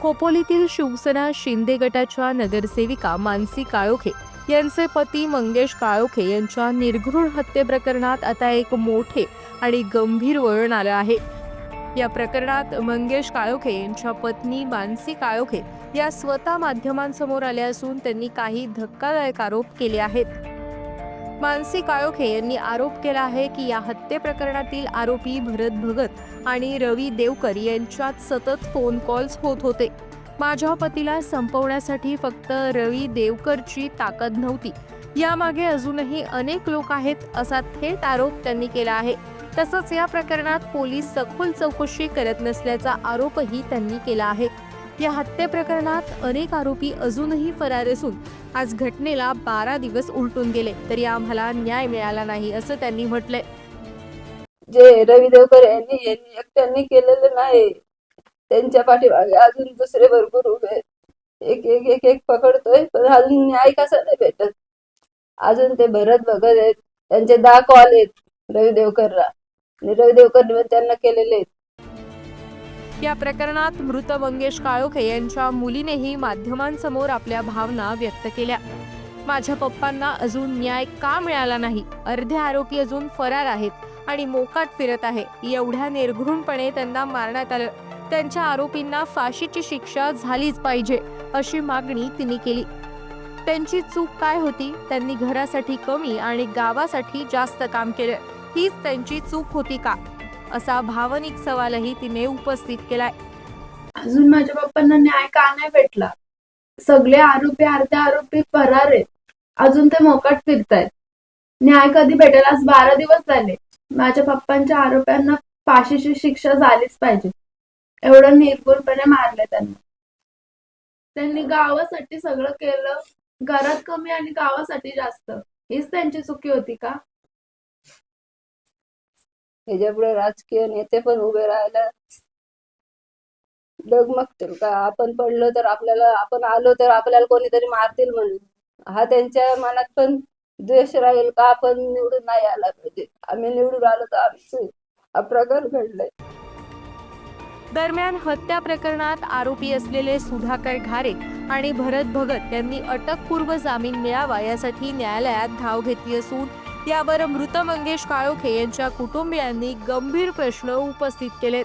खोपोलीतील शिवसेना शिंदे गटाच्या नगरसेविका मानसी काळोखे यांचे पती मंगेश काळोखे यांच्या निर्घृण हत्येप्रकरणात आता एक मोठे आणि गंभीर वळण आलं आहे. या प्रकरणात मंगेश काळोखे यांच्या पत्नी मानसी काळोखे या स्वतः माध्यमांसमोर आल्या असून त्यांनी काही धक्कादायक आरोप केले आहेत. मानसी काळोखे यांनी आरोप केला आहे की या हत्ये प्रकरणातील आरोपी भरत भगत आणि रवी देवकर यांच्यात सतत फोन कॉल्स होत होते. माझ्या पतीला संपवण्यासाठी फक्त रवी देवकरची ताकद नव्हती. यामागे अजूनही अनेक लोक आहेत असा थेट आरोप त्यांनी केला आहे. तसंच या प्रकरणात पोलीस सखोल चौकशी करत नसल्याचा आरोपही त्यांनी केला आहे. या हत्ये प्रकरणात अनेक आरोपी अजूनही फरार असून आज घटनेला बारा दिवस उलटून गेले तरी आम्हाला न्याय मिळाला नाही असं त्यांनी म्हटलंय. जे रवी देवकर यांनी यांनी एकट्यांनी केलेलं नाही. त्यांच्या पाठीमागे अजून दुसरे भरपूर उभे आहेत. एक एक एक एक पकडतोय पण अजून न्याय कसा नाही भेटत? अजून ते भरत बघत आहेत. त्यांचे दहा कॉल आहेत रवी देवकरला आणि रवी देवकरने त्यांना केलेले आहेत. या प्रकरणात मृत मंगेश काळोखे यांच्या मुलीनेही माध्यमांसमोर आपल्या भावना व्यक्त केल्या. माझ्या पप्पांना अजून न्याय का मिळाला नाही? अर्धे आरोपी अजून फरार आहेत आणि मोकाट फिरत आहे. एवढ्या निर्घृणपणे त्यांना मारण्यात आलं. त्यांच्या आरोपींना फाशीची शिक्षा झालीच पाहिजे अशी मागणी तिने केली. त्यांची चूक काय होती? त्यांनी घरासाठी कमी आणि गावासाठी जास्त काम केलं. हीच त्यांची चूक होती का? असा भावनिक सवालही तिने उपस्थित केलाय. अजून माझ्या पप्पांना न्याय का नाही भेटला? सगळे आरोपी अर्धे आरोपी फरार आहेत. अजून ते मोकाट फिरतायत. न्याय कधी भेटेल? आज बारा दिवस झाले. माझ्या पप्पांच्या आरोप्यांना फाशीची शिक्षा झालीच पाहिजे. एवढं निर्भुलपणे मारले त्यांना. त्यांनी गावासाठी सगळं केलं. घरात कमी आणि गावासाठी जास्त. हीच त्यांची चुकी होती का? ह्याच्यापुढे राजकीय नेते पण उभे राहायला डगमगतील का? आपण पडलो तर आपल्याला आपण आलो तर आपल्याला कोणीतरी मारतील म्हणून. हा त्यांच्या मनात पण द्वेष राहील का? आपण निवडून नाही आला पाहिजे. आम्ही निवडून आलो तर आमचे हा प्रकार घडलाय. दरम्यान हत्या प्रकरणात आरोपी असलेले सुधाकर घारे आणि भरत भगत यांनी अटकपूर्व जामीन मिळावा यासाठी न्यायालयात धाव घेतली असून यावर मृत मंगेश काळोखे यांच्या कुटुंबियांनी गंभीर प्रश्न उपस्थित केलेत.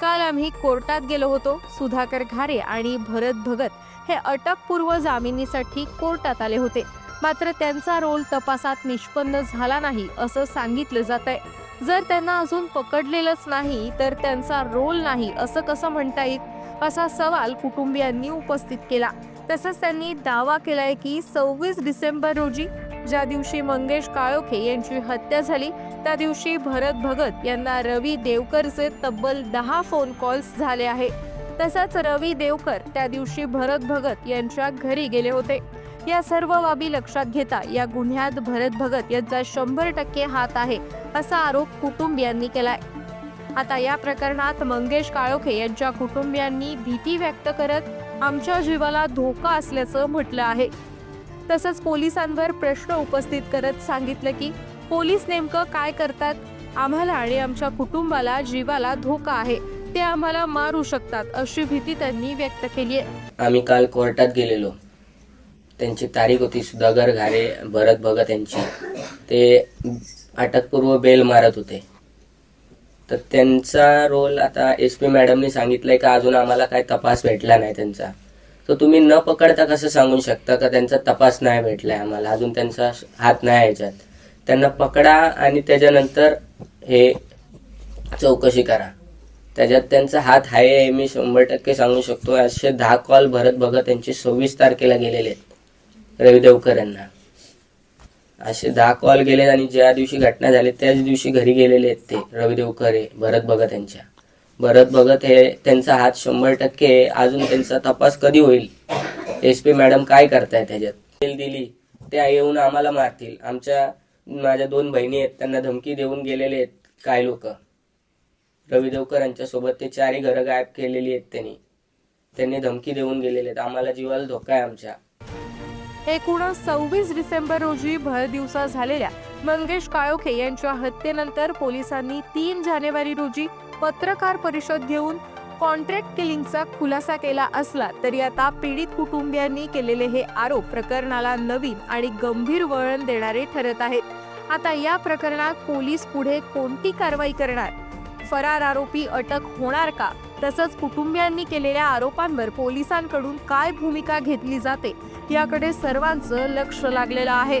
काल आम्ही कोर्टात गेलो होतो. सुधाकर घारे आणि भरत भगत हे अटकपूर्व जामिनीसाठी कोर्टात आले होते. मात्र त्यांचा रोल तपासात निष्पन्न झाला नाही असं सांगितलं जात आहे जर त्यांना अजून पकडलेलंच नाही तर त्यांचा रोल नाही असं कसं म्हणता येईल? असा सवाल कुटुंबियांनी उपस्थित केला. तसंच त्यांनी दावा केलाय की सव्वीस डिसेंबर रोजी ज्या दिवशी मंगेश काळोखे यांची हत्या झाली त्या दिवशी भरत भगत यांना रवी देवकरचे तब्बल दहा फोन कॉल्स झाले आहे. तसंच रवी देवकर त्या दिवशी भरत भगत यांच्या घरी गेले होते. या सर्व बाबी लक्षात घेता या गुन्ह्यात भरत भगत यांचा शंभर टक्के हात आहे असा आरोप कुटुंबियांनी केलाय. आता या प्रकरणात मंगेश काळोखे यांच्या कुटुंबियांनी भीती व्यक्त करत आमच्या जीवाला धोका असल्याचं म्हटलं आहे. तसंच पोलिसांवर प्रश्न उपस्थित करत सांगितलं की पोलीस नेमकं काय करतात? आम्हाला आणि आमच्या कुटुंबाला जीवाला धोका आहे. ते आम्हाला मारू शकतात अशी भीती त्यांनी व्यक्त केली आहे. आम्ही काल कोर्टात गेलेलो. त्यांची तारीख होती सुधाकर घारे भरत भगत यांची. ते अटकपूर्व बेल मारत होते. तर त्यांचा रोल आता एस पी मॅडमनी सांगितलंय का अजून आम्हाला काय तपास भेटला नाही त्यांचा. तर तुम्ही न पकडता कसं सांगू शकता का? त्यांचा तपास नाही भेटलाय आम्हाला. अजून त्यांचा हात नाही याच्यात. त्यांना पकडा आणि त्याच्यानंतर हे चौकशी करा. त्याच्यात त्यांचा हात आहे हे मी शंभर टक्के सांगू शकतो. असे दहा कॉल भरत भगत यांचे सव्वीस तारखेला गेलेले आहेत. रवी देवकर यांना असे दहा कॉल गेले आणि ज्या दिवशी घटना झाली त्याच दिवशी घरी गेलेले आहेत ते रविदेवकर भरत भगत यांच्या. भरत भगत हे त्यांचा हात शंभर टक्के अजून त्यांचा तपास कधी होईल? एस पी मॅडम काय करताय त्याच्यात दिली त्या येऊन आम्हाला मारतील. आमच्या माझ्या दोन बहिणी आहेत त्यांना धमकी देऊन गेलेले आहेत काय लोक? रवी देवकर यांच्या सोबत ते चारही घरं गायब केलेली आहेत त्यांनी. त्यांनी धमकी देऊन गेलेले आहेत. आम्हाला जीवाला धोका आहे आमच्या. एकूण सव्वीस डिसेंबर रोजी भरदिवसा झालेल्या मंगेश काळोखे यांच्या हत्येनंतर पोलिसांनी तीन जानेवारी रोजी पत्रकार परिषद घेऊन कॉन्ट्रॅक्ट किलिंगचा खुलासा केला असला तरी आता पीडित कुटुंबियांनी केलेले हे आरोप प्रकरणाला नवीन आणि गंभीर वळण देणारे ठरत आहेत. आता या प्रकरणात पोलीस पुढे कोणती कारवाई करणार? फरार आरोपी अटक होणार का? तसंच कुटुंबियांनी केलेल्या आरोपांवर पोलिसांकडून काय भूमिका घेतली जाते? याकडे सर्वांचं लक्ष लागलेलं आहे.